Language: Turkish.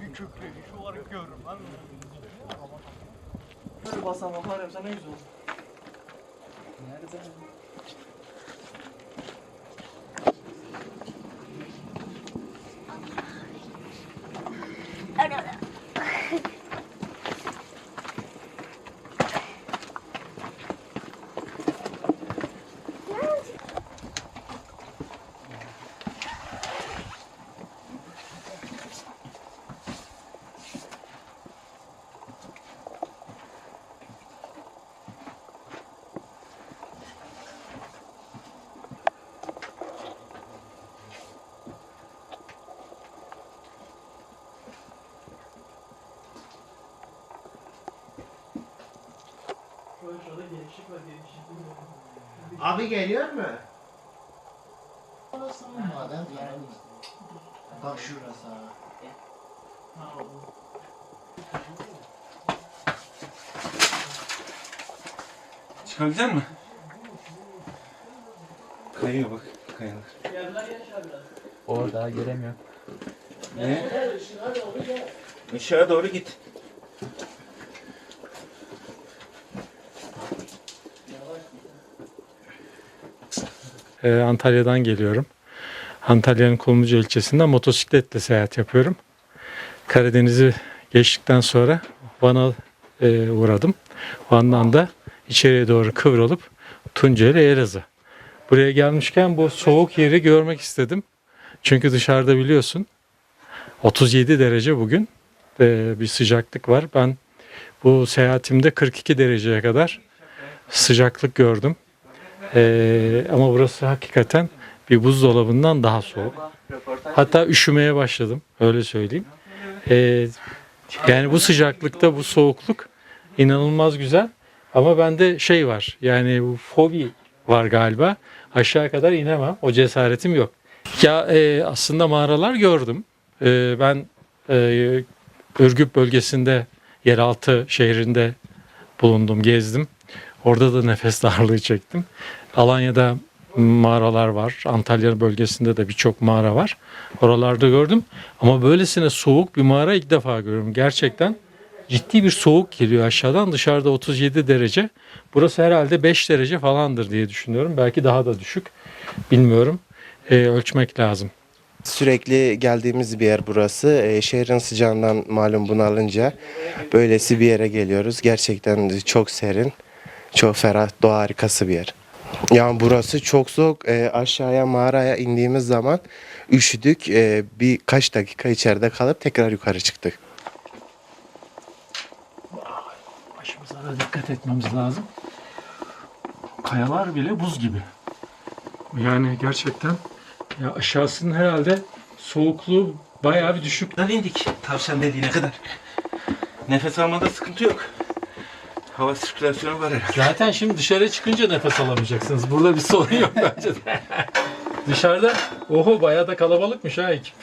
Bir kökleyiş olarak görürüm lan. Şu basamak var ya sana ne güzel olur. Nerede? Var. Abi geliyor mu? Maden yani. Bak şurası ha. Ha oldu. Çıkabilecek misin? Kayıyor bak. Kayalar. Yerler yaşar biraz. Orada göremiyorum. Ne? Işığa doğru git. Ee, Antalya'dan geliyorum. Antalya'nın Kulmucu ilçesinden motosikletle seyahat yapıyorum. Karadeniz'i geçtikten sonra Van'a e, uğradım. Van'dan da içeriye doğru kıvrılıp Tunceli Elazığ. Buraya gelmişken bu soğuk yeri görmek istedim. Çünkü dışarıda biliyorsun 37 derece bugün e, bir sıcaklık var. Ben bu seyahatimde 42 dereceye kadar sıcaklık gördüm. Ee, ama burası hakikaten bir buzdolabından daha soğuk. Hatta üşümeye başladım öyle söyleyeyim. Ee, yani bu sıcaklıkta bu soğukluk inanılmaz güzel. Ama bende şey var yani bu fobi var galiba. Aşağı kadar inemem. O cesaretim yok. Ya e, aslında mağaralar gördüm. E, ben e, Ürgüp bölgesinde yeraltı şehrinde bulundum, gezdim. Orada da nefes darlığı çektim. Alanya'da mağaralar var. Antalya bölgesinde de birçok mağara var. Oralarda gördüm. Ama böylesine soğuk bir mağara ilk defa görüyorum. Gerçekten ciddi bir soğuk geliyor aşağıdan. Dışarıda 37 derece. Burası herhalde 5 derece falandır diye düşünüyorum. Belki daha da düşük. Bilmiyorum. Ee, ölçmek lazım. Sürekli geldiğimiz bir yer burası. Ee, şehrin sıcağından malum bunalınca böylesi bir yere geliyoruz. Gerçekten çok serin, çok ferah, doğa harikası bir yer. Yani burası çok soğuk. Ee, aşağıya mağaraya indiğimiz zaman üşüdük. Ee, birkaç dakika içeride kalıp tekrar yukarı çıktık. Başımıza da dikkat etmemiz lazım. Kayalar bile buz gibi. Yani gerçekten ya aşağısının herhalde soğukluğu bayağı bir düşük. İndik. Tavşan deliğine kadar. Nefes almada sıkıntı yok. Hava sirkülasyonu var herhalde. Zaten şimdi dışarı çıkınca nefes alamayacaksınız. Burada bir sorun yok bence de. Dışarıda oho bayağı da kalabalıkmış ha ekip.